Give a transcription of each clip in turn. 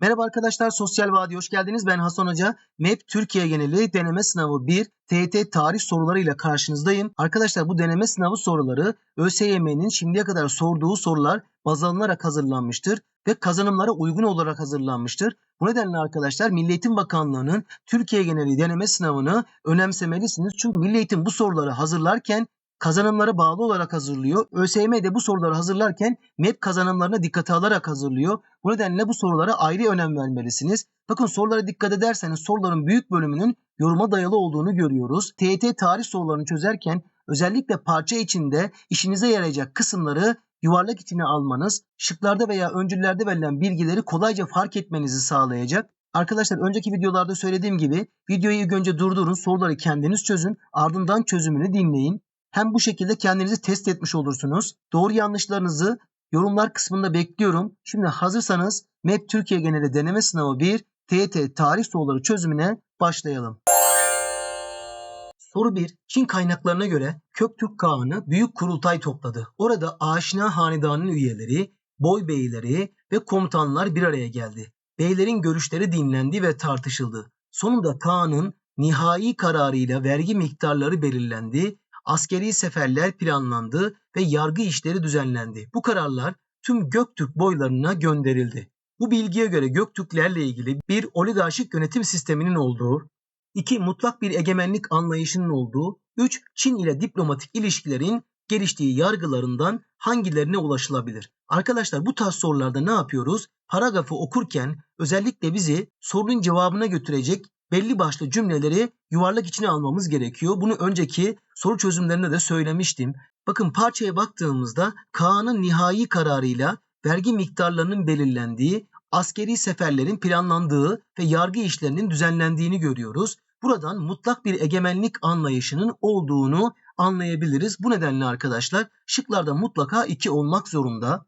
Merhaba arkadaşlar, Sosyal Vadi hoş geldiniz. Ben Hasan Hoca. MEP Türkiye geneli deneme sınavı 1 TET tarih sorularıyla karşınızdayım. Arkadaşlar bu deneme sınavı soruları ÖSYM'nin şimdiye kadar sorduğu sorular baz alınarak hazırlanmıştır ve kazanımlara uygun olarak hazırlanmıştır. Bu nedenle arkadaşlar Milli Eğitim Bakanlığı'nın Türkiye geneli deneme sınavını önemsemelisiniz. Çünkü Milli Eğitim bu soruları hazırlarken kazanımlara bağlı olarak hazırlıyor. ÖSYM de bu soruları hazırlarken MEP kazanımlarına dikkate alarak hazırlıyor. Bu nedenle bu sorulara ayrı önem vermelisiniz. Bakın sorulara dikkat ederseniz soruların büyük bölümünün yoruma dayalı olduğunu görüyoruz. TET tarih sorularını çözerken özellikle parça içinde işinize yarayacak kısımları yuvarlak içine almanız, şıklarda veya öncüllerde verilen bilgileri kolayca fark etmenizi sağlayacak. Arkadaşlar önceki videolarda söylediğim gibi videoyu ilk önce durdurun, soruları kendiniz çözün, ardından çözümünü dinleyin. Hem bu şekilde kendinizi test etmiş olursunuz. Doğru yanlışlarınızı yorumlar kısmında bekliyorum. Şimdi hazırsanız MEP Türkiye Geneli Deneme Sınavı 1 TET Tarih Soruları çözümüne başlayalım. Soru 1. Çin kaynaklarına göre Köktürk Kağan'ı büyük kurultay topladı. Orada Aşina Hanedanı'nın üyeleri, boy beyleri ve komutanlar bir araya geldi. Beylerin görüşleri dinlendi ve tartışıldı. Sonunda Kağan'ın nihai kararıyla vergi miktarları belirlendi askeri seferler planlandı ve yargı işleri düzenlendi. Bu kararlar tüm Göktürk boylarına gönderildi. Bu bilgiye göre Göktürklerle ilgili bir oligarşik yönetim sisteminin olduğu, 2. Mutlak bir egemenlik anlayışının olduğu, 3. Çin ile diplomatik ilişkilerin geliştiği yargılarından hangilerine ulaşılabilir? Arkadaşlar bu tarz sorularda ne yapıyoruz? Paragrafı okurken özellikle bizi sorunun cevabına götürecek belli başlı cümleleri yuvarlak içine almamız gerekiyor. Bunu önceki soru çözümlerinde de söylemiştim. Bakın parçaya baktığımızda Kaan'ın nihai kararıyla vergi miktarlarının belirlendiği, askeri seferlerin planlandığı ve yargı işlerinin düzenlendiğini görüyoruz. Buradan mutlak bir egemenlik anlayışının olduğunu anlayabiliriz. Bu nedenle arkadaşlar şıklarda mutlaka 2 olmak zorunda.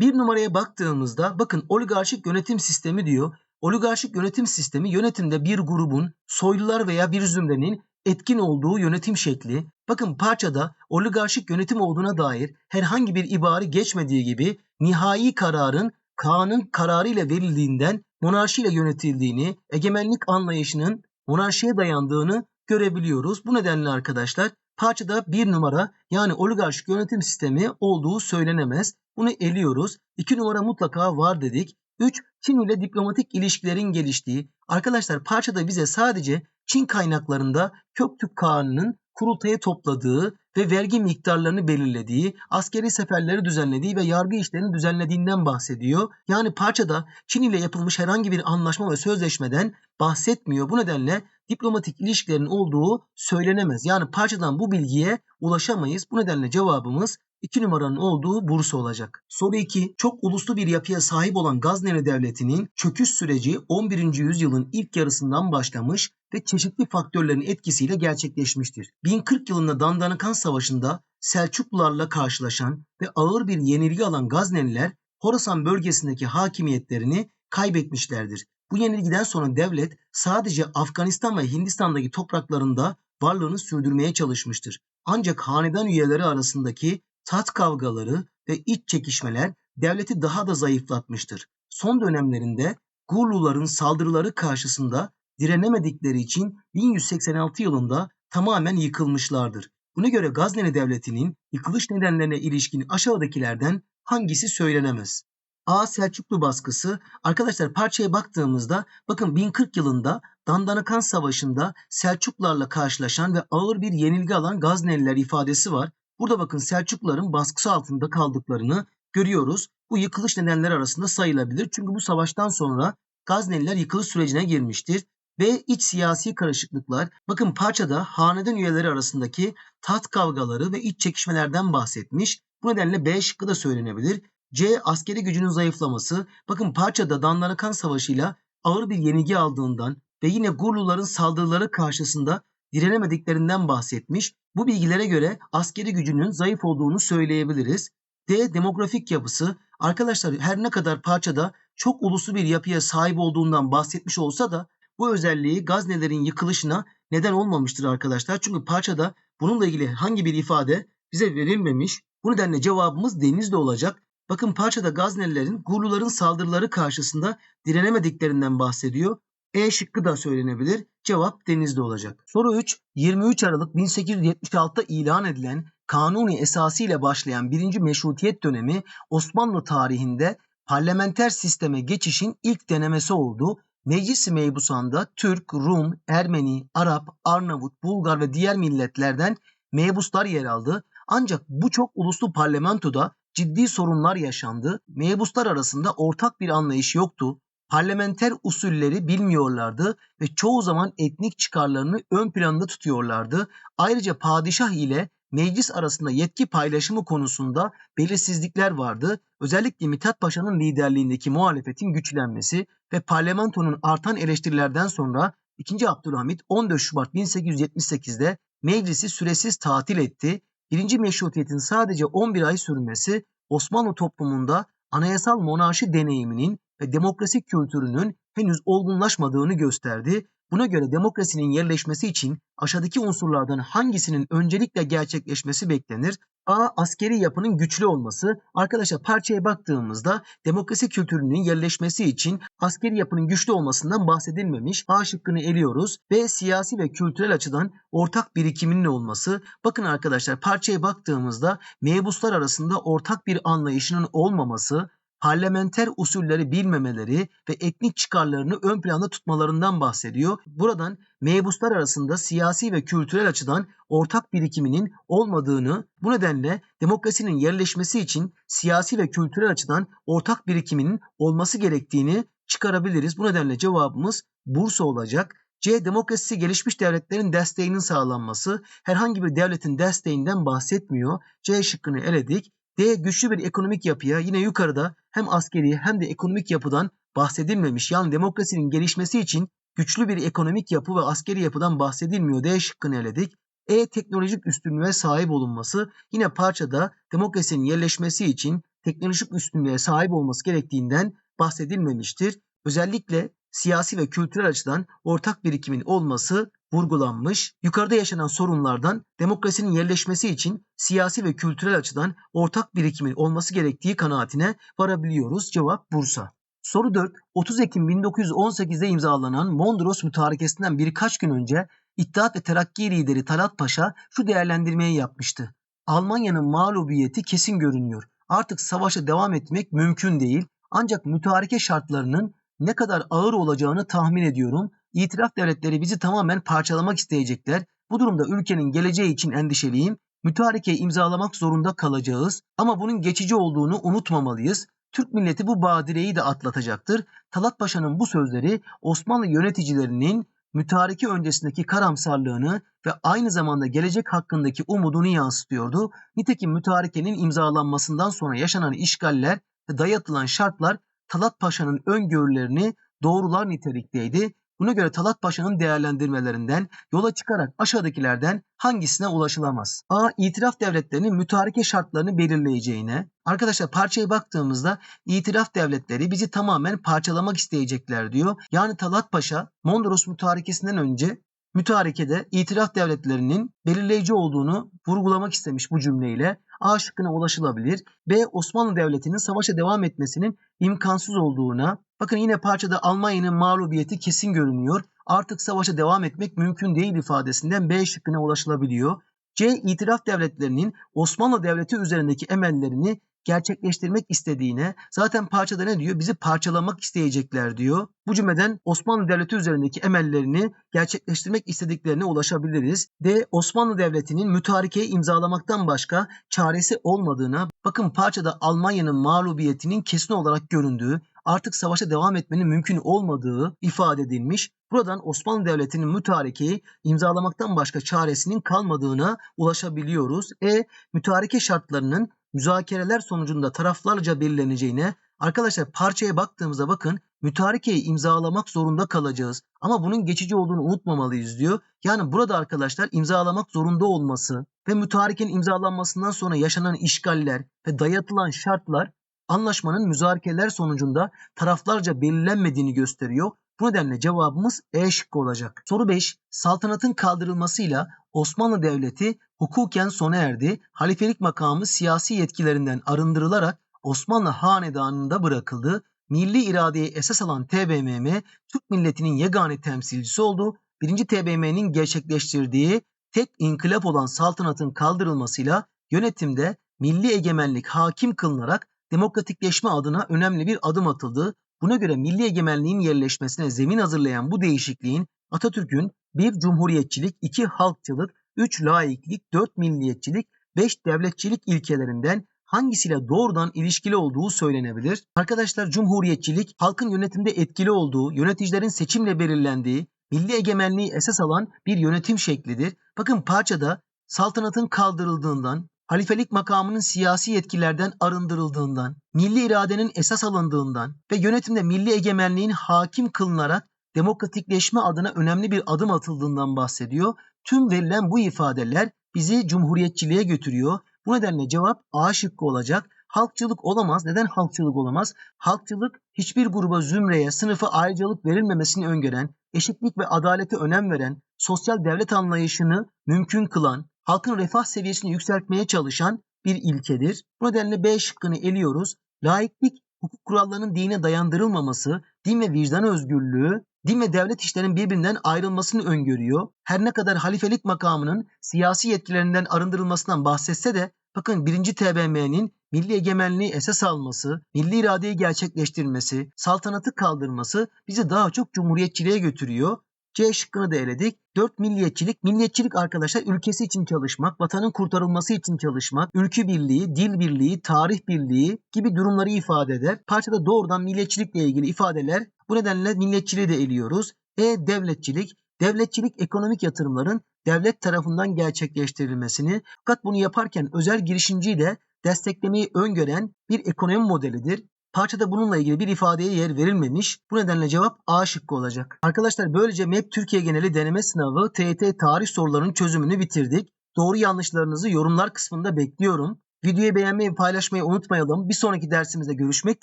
Bir numaraya baktığımızda bakın oligarşik yönetim sistemi diyor. Oligarşik yönetim sistemi yönetimde bir grubun, soylular veya bir zümrenin etkin olduğu yönetim şekli. Bakın parçada oligarşik yönetim olduğuna dair herhangi bir ibari geçmediği gibi nihai kararın Kaan'ın kararıyla verildiğinden monarşiyle yönetildiğini, egemenlik anlayışının monarşiye dayandığını görebiliyoruz. Bu nedenle arkadaşlar parçada bir numara yani oligarşik yönetim sistemi olduğu söylenemez. Bunu eliyoruz. İki numara mutlaka var dedik. 3. Çin ile diplomatik ilişkilerin geliştiği. Arkadaşlar parçada bize sadece Çin kaynaklarında Köktürk Kağan'ın kurultaya topladığı ve vergi miktarlarını belirlediği, askeri seferleri düzenlediği ve yargı işlerini düzenlediğinden bahsediyor. Yani parçada Çin ile yapılmış herhangi bir anlaşma ve sözleşmeden bahsetmiyor. Bu nedenle diplomatik ilişkilerin olduğu söylenemez. Yani parçadan bu bilgiye ulaşamayız. Bu nedenle cevabımız 2 numaranın olduğu Bursa olacak. Soru 2. Çok uluslu bir yapıya sahip olan Gazneli Devleti'nin çöküş süreci 11. yüzyılın ilk yarısından başlamış ve çeşitli faktörlerin etkisiyle gerçekleşmiştir. 1040 yılında Dandanakan Savaşı'nda Selçuklularla karşılaşan ve ağır bir yenilgi alan Gazneliler Horasan bölgesindeki hakimiyetlerini kaybetmişlerdir. Bu yenilgiden sonra devlet sadece Afganistan ve Hindistan'daki topraklarında varlığını sürdürmeye çalışmıştır. Ancak hanedan üyeleri arasındaki tat kavgaları ve iç çekişmeler devleti daha da zayıflatmıştır. Son dönemlerinde Gurluların saldırıları karşısında direnemedikleri için 1186 yılında tamamen yıkılmışlardır. Buna göre Gazneli Devleti'nin yıkılış nedenlerine ilişkin aşağıdakilerden hangisi söylenemez? A. Selçuklu baskısı. Arkadaşlar parçaya baktığımızda bakın 1040 yılında Dandanakan Savaşı'nda Selçuklarla karşılaşan ve ağır bir yenilgi alan Gazneliler ifadesi var. Burada bakın Selçukluların baskısı altında kaldıklarını görüyoruz. Bu yıkılış nedenleri arasında sayılabilir. Çünkü bu savaştan sonra Gazneliler yıkılış sürecine girmiştir. Ve iç siyasi karışıklıklar. Bakın parçada hanedan üyeleri arasındaki taht kavgaları ve iç çekişmelerden bahsetmiş. Bu nedenle B şıkkı da söylenebilir. C. Askeri gücünün zayıflaması. Bakın parçada Dandanakan Savaşı'yla ağır bir yenilgi aldığından ve yine Gurluların saldırıları karşısında direnemediklerinden bahsetmiş. Bu bilgilere göre askeri gücünün zayıf olduğunu söyleyebiliriz. D. Demografik yapısı. Arkadaşlar her ne kadar parçada çok uluslu bir yapıya sahip olduğundan bahsetmiş olsa da bu özelliği Gaznelerin yıkılışına neden olmamıştır arkadaşlar. Çünkü parçada bununla ilgili hangi bir ifade bize verilmemiş. Bu nedenle cevabımız Denizli olacak. Bakın parçada Gaznelilerin Gurluların saldırıları karşısında direnemediklerinden bahsediyor. E şıkkı da söylenebilir. Cevap denizde olacak. Soru 3. 23 Aralık 1876'da ilan edilen Kanuni esası ile başlayan 1. Meşrutiyet dönemi Osmanlı tarihinde parlamenter sisteme geçişin ilk denemesi oldu. Meclis-i Meybusanda Türk, Rum, Ermeni, Arap, Arnavut, Bulgar ve diğer milletlerden mebuslar yer aldı. Ancak bu çok uluslu parlamentoda ciddi sorunlar yaşandı. Mebuslar arasında ortak bir anlayış yoktu. Parlamenter usulleri bilmiyorlardı ve çoğu zaman etnik çıkarlarını ön planda tutuyorlardı. Ayrıca padişah ile meclis arasında yetki paylaşımı konusunda belirsizlikler vardı. Özellikle Mithat Paşa'nın liderliğindeki muhalefetin güçlenmesi ve parlamentonun artan eleştirilerden sonra 2. Abdülhamit 14 Şubat 1878'de meclisi süresiz tatil etti. Birinci meşrutiyetin sadece 11 ay sürmesi Osmanlı toplumunda anayasal monarşi deneyiminin ve demokrasi kültürünün henüz olgunlaşmadığını gösterdi. Buna göre demokrasinin yerleşmesi için aşağıdaki unsurlardan hangisinin öncelikle gerçekleşmesi beklenir? A. Askeri yapının güçlü olması. Arkadaşlar parçaya baktığımızda demokrasi kültürünün yerleşmesi için askeri yapının güçlü olmasından bahsedilmemiş. A şıkkını eliyoruz. B. Siyasi ve kültürel açıdan ortak birikiminin olması. Bakın arkadaşlar parçaya baktığımızda mebuslar arasında ortak bir anlayışının olmaması, parlamenter usulleri bilmemeleri ve etnik çıkarlarını ön planda tutmalarından bahsediyor. Buradan mebuslar arasında siyasi ve kültürel açıdan ortak birikiminin olmadığını, bu nedenle demokrasinin yerleşmesi için siyasi ve kültürel açıdan ortak birikiminin olması gerektiğini çıkarabiliriz. Bu nedenle cevabımız Bursa olacak. C. Demokrasisi gelişmiş devletlerin desteğinin sağlanması. Herhangi bir devletin desteğinden bahsetmiyor. C şıkkını eledik. D güçlü bir ekonomik yapıya yine yukarıda hem askeri hem de ekonomik yapıdan bahsedilmemiş. Yani demokrasinin gelişmesi için güçlü bir ekonomik yapı ve askeri yapıdan bahsedilmiyor. D şıkkını eledik. E teknolojik üstünlüğe sahip olunması yine parçada demokrasinin yerleşmesi için teknolojik üstünlüğe sahip olması gerektiğinden bahsedilmemiştir. Özellikle siyasi ve kültürel açıdan ortak birikimin olması vurgulanmış. Yukarıda yaşanan sorunlardan demokrasinin yerleşmesi için siyasi ve kültürel açıdan ortak birikimin olması gerektiği kanaatine varabiliyoruz. Cevap Bursa. Soru 4. 30 Ekim 1918'de imzalanan Mondros Mütarekesi'nden birkaç gün önce İttihat ve Terakki lideri Talat Paşa şu değerlendirmeyi yapmıştı. Almanya'nın mağlubiyeti kesin görünüyor. Artık savaşa devam etmek mümkün değil. Ancak mütareke şartlarının ne kadar ağır olacağını tahmin ediyorum. İtiraf devletleri bizi tamamen parçalamak isteyecekler. Bu durumda ülkenin geleceği için endişeliyim. Mütarekeyi imzalamak zorunda kalacağız ama bunun geçici olduğunu unutmamalıyız. Türk milleti bu badireyi de atlatacaktır. Talat Paşa'nın bu sözleri Osmanlı yöneticilerinin mütareke öncesindeki karamsarlığını ve aynı zamanda gelecek hakkındaki umudunu yansıtıyordu. Nitekim mütarekenin imzalanmasından sonra yaşanan işgaller ve dayatılan şartlar Talat Paşa'nın öngörülerini doğrular nitelikteydi. Buna göre Talat Paşa'nın değerlendirmelerinden yola çıkarak aşağıdakilerden hangisine ulaşılamaz? A. İtiraf devletlerinin mütareke şartlarını belirleyeceğine. Arkadaşlar parçaya baktığımızda itiraf devletleri bizi tamamen parçalamak isteyecekler diyor. Yani Talat Paşa Mondros mütarekesinden önce mütarekede itiraf devletlerinin belirleyici olduğunu vurgulamak istemiş bu cümleyle. A şıkkına ulaşılabilir. B. Osmanlı Devleti'nin savaşa devam etmesinin imkansız olduğuna. Bakın yine parçada Almanya'nın mağlubiyeti kesin görünüyor. Artık savaşa devam etmek mümkün değil ifadesinden B şıkkına ulaşılabiliyor. C. İtiraf devletlerinin Osmanlı Devleti üzerindeki emellerini gerçekleştirmek istediğine zaten parçada ne diyor? Bizi parçalamak isteyecekler diyor. Bu cümleden Osmanlı Devleti üzerindeki emellerini gerçekleştirmek istediklerine ulaşabiliriz. D. Osmanlı Devleti'nin mütarekeyi imzalamaktan başka çaresi olmadığına bakın parçada Almanya'nın mağlubiyetinin kesin olarak göründüğü artık savaşa devam etmenin mümkün olmadığı ifade edilmiş. Buradan Osmanlı Devleti'nin mütarekeyi imzalamaktan başka çaresinin kalmadığına ulaşabiliyoruz. E. Mütareke şartlarının müzakereler sonucunda taraflarca belirleneceğine arkadaşlar parçaya baktığımızda bakın mütarekeyi imzalamak zorunda kalacağız. Ama bunun geçici olduğunu unutmamalıyız diyor. Yani burada arkadaşlar imzalamak zorunda olması ve mütarekenin imzalanmasından sonra yaşanan işgaller ve dayatılan şartlar anlaşmanın müzakereler sonucunda taraflarca belirlenmediğini gösteriyor. Bu nedenle cevabımız E şıkkı olacak. Soru 5. Saltanatın kaldırılmasıyla Osmanlı Devleti hukuken sona erdi. Halifelik makamı siyasi yetkilerinden arındırılarak Osmanlı Hanedanı'nda bırakıldı. Milli iradeyi esas alan TBMM Türk milletinin yegane temsilcisi oldu. Birinci TBMM'nin gerçekleştirdiği tek inkılap olan saltanatın kaldırılmasıyla yönetimde milli egemenlik hakim kılınarak demokratikleşme adına önemli bir adım atıldı. Buna göre milli egemenliğin yerleşmesine zemin hazırlayan bu değişikliğin Atatürk'ün bir cumhuriyetçilik, iki halkçılık, üç laiklik, dört milliyetçilik, beş devletçilik ilkelerinden hangisiyle doğrudan ilişkili olduğu söylenebilir. Arkadaşlar cumhuriyetçilik halkın yönetimde etkili olduğu, yöneticilerin seçimle belirlendiği, milli egemenliği esas alan bir yönetim şeklidir. Bakın parçada saltanatın kaldırıldığından, halifelik makamının siyasi yetkilerden arındırıldığından, milli iradenin esas alındığından ve yönetimde milli egemenliğin hakim kılınarak demokratikleşme adına önemli bir adım atıldığından bahsediyor. Tüm verilen bu ifadeler bizi cumhuriyetçiliğe götürüyor. Bu nedenle cevap A şıkkı olacak. Halkçılık olamaz. Neden halkçılık olamaz? Halkçılık hiçbir gruba, zümreye, sınıfa ayrıcalık verilmemesini öngören, eşitlik ve adalete önem veren, sosyal devlet anlayışını mümkün kılan, halkın refah seviyesini yükseltmeye çalışan bir ilkedir. Bu nedenle B şıkkını eliyoruz. Laiklik hukuk kurallarının dine dayandırılmaması, din ve vicdan özgürlüğü, din ve devlet işlerinin birbirinden ayrılmasını öngörüyor. Her ne kadar halifelik makamının siyasi yetkilerinden arındırılmasından bahsetse de bakın 1. TBMM'nin milli egemenliği esas alması, milli iradeyi gerçekleştirmesi, saltanatı kaldırması bizi daha çok cumhuriyetçiliğe götürüyor. C şıkkını da eledik. 4 milliyetçilik. Milliyetçilik arkadaşlar ülkesi için çalışmak, vatanın kurtarılması için çalışmak, ülkü birliği, dil birliği, tarih birliği gibi durumları ifade eder. Parçada doğrudan milliyetçilikle ilgili ifadeler bu nedenle milliyetçiliği de eliyoruz. E devletçilik. Devletçilik ekonomik yatırımların devlet tarafından gerçekleştirilmesini fakat bunu yaparken özel girişimciyi de desteklemeyi öngören bir ekonomi modelidir. Parçada bununla ilgili bir ifadeye yer verilmemiş. Bu nedenle cevap A şıkkı olacak. Arkadaşlar böylece MEP Türkiye geneli deneme sınavı TET tarih sorularının çözümünü bitirdik. Doğru yanlışlarınızı yorumlar kısmında bekliyorum. Videoyu beğenmeyi paylaşmayı unutmayalım. Bir sonraki dersimizde görüşmek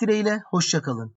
dileğiyle. Hoşçakalın.